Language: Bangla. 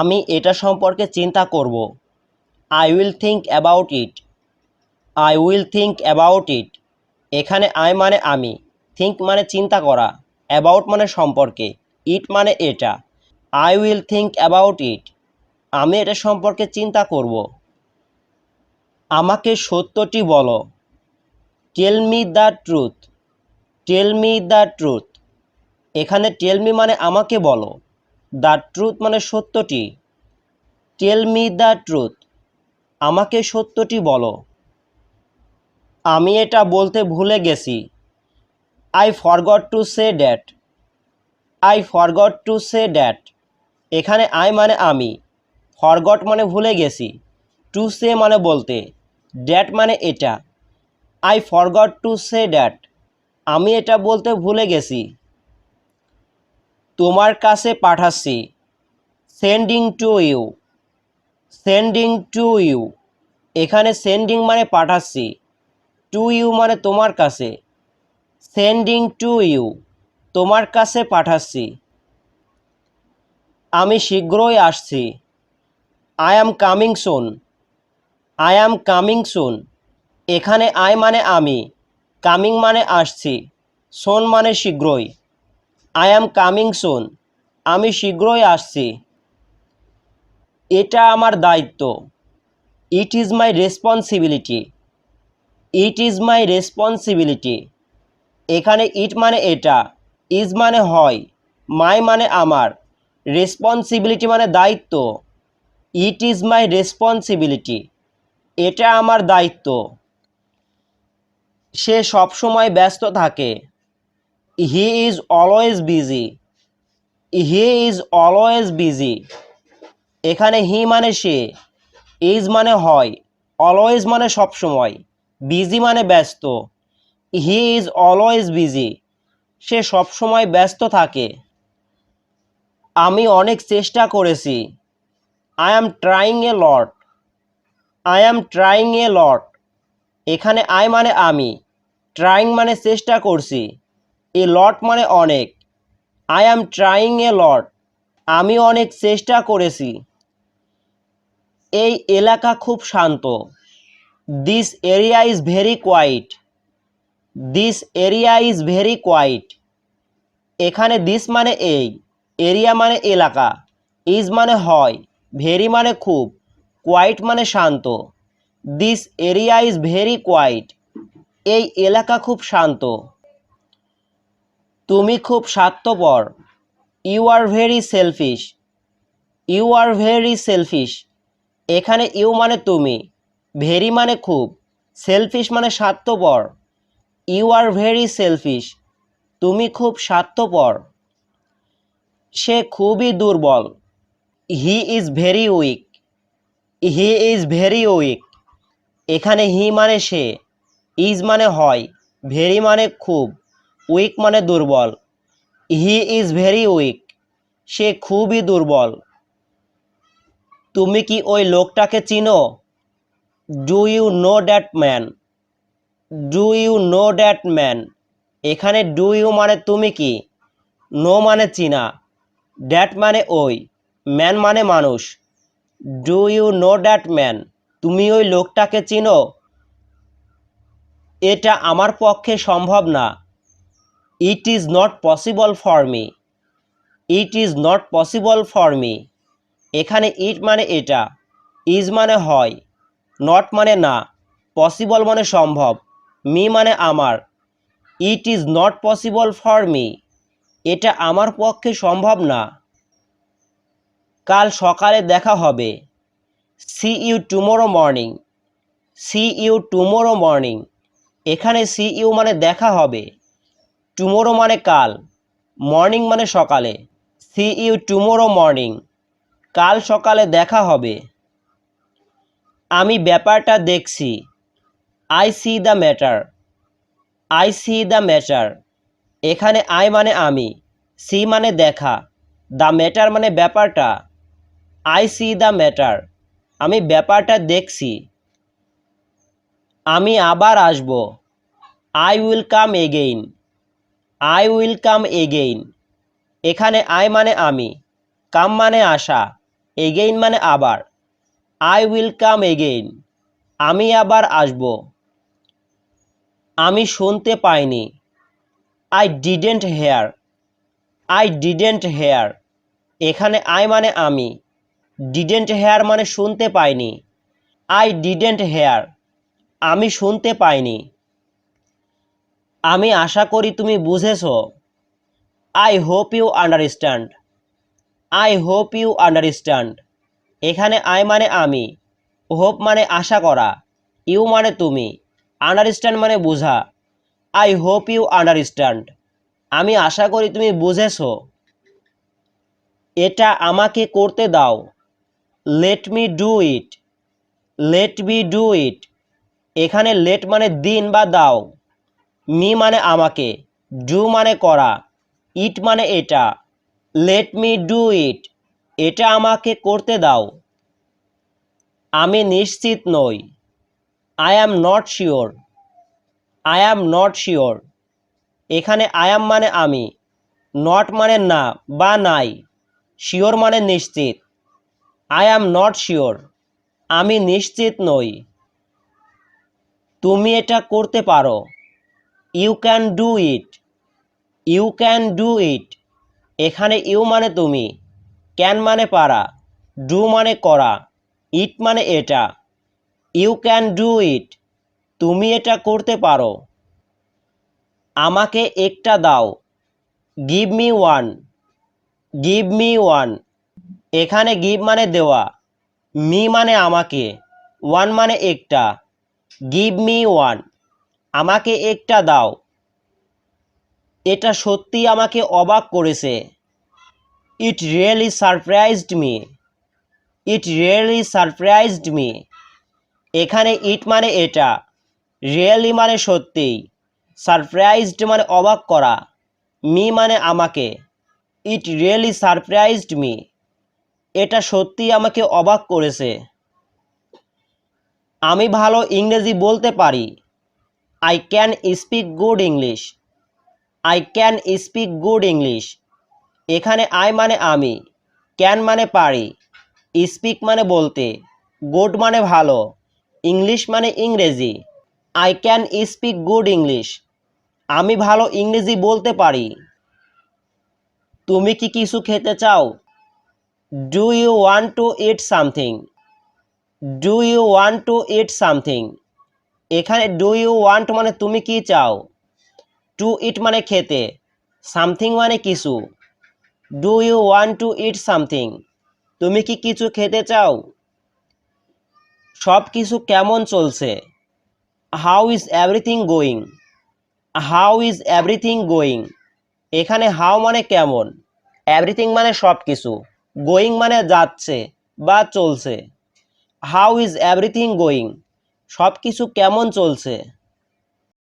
আমি এটা সম্পর্কে চিন্তা করব। I will think about it I will think about it এখানে আই মানে আমি। থিঙ্ক মানে চিন্তা করা। অ্যাবাউট মানে সম্পর্কে। ইট মানে এটা। I will think about it আমি এটা সম্পর্কে চিন্তা করব। আমাকে সত্যটি বলো। Tell me the truth tell me the truth এখানে টেল মি মানে আমাকে বলো। দ্য ট্রুথ মানে সত্যটি। টেল মি দ্য ট্রুথ আমাকে সত্যটি বলো। আমি এটা বলতে ভুলে গেছি। I forgot to say that I forgot to say that এখানে আই মানে আমি। ফরগট মানে ভুলে গেছি। টু সে মানে বলতে। ড্যাট মানে এটা। I forgot to say that আমি এটা বলতে ভুলে গেছি। তোমার কাছে পাঠাচ্ছি। Sending to you sending to you এখানে সেন্ডিং মানে পাঠাচ্ছি। টু ইউ মানে তোমার কাছে। সেন্ডিং টু ইউ তোমার কাছে পাঠাচ্ছি। আমি শীঘ্রই আসছি। I am coming soon I am coming soon এখানে আই মানে আমি। কামিং মানে আসছি। সোন মানে শীঘ্রই। আই অ্যাম কামিং সুন আমি শীঘ্রই আসছি। এটা আমার দায়িত্ব। It is my responsibility it is my responsibility এখানে ইট মানে এটা ইজ মানে হয় মাই মানে আমার। রেসপন্সিবিলিটি মানে দায়িত্ব। ইট ইজ মাই রেসপন্সিবিলিটি এটা আমার দায়িত্ব। সে সবসময় ব্যস্ত থাকে। He is always busy he is always busy এখানে হি মানে সে ইজ মানে হয় অলওয়েজ মানে সবসময় বিজি মানে ব্যস্ত হি ইজ অলওয়েজ বিজি সে সবসময় ব্যস্ত থাকে। আমি অনেক চেষ্টা করেছি। I am trying a lot I am trying a lot এখানে আই মানে আমি ট্রাইং মানে চেষ্টা করছি। এ লট মানে অনেক। I am trying a lot আমি অনেক চেষ্টা করেছি। এই এলাকা খুব শান্ত। This area is very quiet this area is very quiet এখানে দিস মানে এই এরিয়া মানে এলাকা। ইজ মানে হয় ভেরি মানে খুব। কোয়াইট মানে শান্ত। This area is very quiet এই এলাকা খুব শান্ত। তুমি খুব স্বার্থপর। You are very selfish you are very selfish এখানে ইউ মানে তুমি ভেরি মানে খুব সেলফিশ মানে স্বার্থপর। ইউ আর ভেরি সেলফিশ তুমি খুব স্বার্থপর। সে খুবই দুর্বল। He is very weak he is very weak এখানে হি মানে সে ইজ মানে হয় ভেরি মানে খুব। উইক মানে দুর্বল। হি ইজ ভেরি উইক সে খুবই দুর্বল। তুমি কি ওই লোকটাকে চিনো? Do you know that man do you know that man এখানে ডু ইউ মানে তুমি কি? নো মানে চিনা। ড্যাট মানে ওই। ম্যান মানে মানুষ। Do you know that man তুমি ওই লোকটাকে চিনো? এটা আমার পক্ষে সম্ভব না। It is not possible for me it is not possible for me এখানে ইট মানে এটা ইজ মানে হয় নট মানে না পসিবল মানে সম্ভব মি মানে আমার। It is not possible for me এটা আমার পক্ষে সম্ভব না। কাল সকালে দেখা হবে। See you tomorrow morning see you tomorrow morning এখানে সি ইউ মানে দেখা হবে। টুমোরো মানে কাল, মর্নিং মানে সকালে সি ইউ টুমোরো মর্নিং, কাল সকালে দেখা হবে। আমি ব্যাপারটা দেখছি, I see the matter, I see the matter, এখানে আই মানে আমি, সি মানে দেখা, দ্য ম্যাটার মানে ব্যাপারটা, আই সি দ্য ম্যাটার, আমি ব্যাপারটা দেখছি। আমি আবার আসব, I will come again. I will come again এখানে আই মানে আমি কাম মানে আসা এগেইন মানে আবার। আই উইল কাম এগেইন আমি আবার আসব। আমি শুনতে পাইনি। I didn't hear I didn't hear এখানে আই মানে আমি ডিডেন্ট হেয়ার মানে শুনতে পাইনি। আই ডিডেন্ট হেয়ার আমি শুনতে পাইনি। আমি আশা করি তুমি বুঝেছ। I hope you understand I hope you understand এখানে আই মানে আমি। হোপ মানে আশা করা। ইউ মানে তুমি। আন্ডারস্ট্যান্ড মানে বোঝা। আই হোপ ইউ আন্ডারস্ট্যান্ড আমি আশা করি তুমি বুঝেছ। এটা আমাকে করতে দাও। Let me do it let me do it এখানে লেট মানে দিন বা দাও। মি মানে আমাকে, ডু মানে করা, ইট মানে এটা, লেট মি ডু ইট, এটা আমাকে করতে দাও। আমি নিশ্চিত নই। I am not sure. I am not sure. এখানে আই অ্যাম মানে আমি, নট মানে না বা নাই, শিওর মানে নিশ্চিত। I am not sure. আমি নিশ্চিত নই। তুমি এটা করতে পারো। You can do it you can do it এখানে ইউ মানে তুমি ক্যান মানে পারা ডু মানে করা ইট মানে এটা। ইউ ক্যান ডু ইট তুমি এটা করতে পারো। আমাকে একটা দাও। Give me one give me one এখানে গিভ মানে দেওয়া। মি মানে আমাকে। ওয়ান মানে একটা। গিভ মি ওয়ান আমাকে একটা দাও। এটা সত্যি আমাকে অবাক করেছে। It really surprised me it really surprised me এখানে ইট মানে এটা। রিয়েলি মানে সত্যি। সারপ্রাইজড মানে অবাক করা। মি মানে আমাকে। ইট রিয়েলি সারপ্রাইজড মি এটা সত্যি আমাকে অবাক করেছে। আমি ভালো ইংরেজি বলতে পারি। I can speak good English I can speak good English এখানে আই মানে আমি ক্যান মানে পারি স্পিক মানে বলতে গুড মানে ভালো ইংলিশ মানে ইংরেজি। I can speak good English আমি ভালো ইংরেজি বলতে পারি। তুমি কি কিছু খেতে চাও? Do you want to eat something do you want to eat something এখানে ডু ইউ ওয়ান্ট মানে তুমি কি চাও? টু ইট মানে খেতে। সামথিং মানে কিছু। Do you want to eat something তুমি কি কিছু খেতে চাও? সব কিছু কেমন চলছে? How is everything going how is everything going এখানে হাউ মানে কেমন? এভরিথিং মানে সব কিছু গোয়িং মানে যাচ্ছে বা চলছে। হাউ ইজ এভরিথিং গোয়িং সব কিছু কেমন চলছে?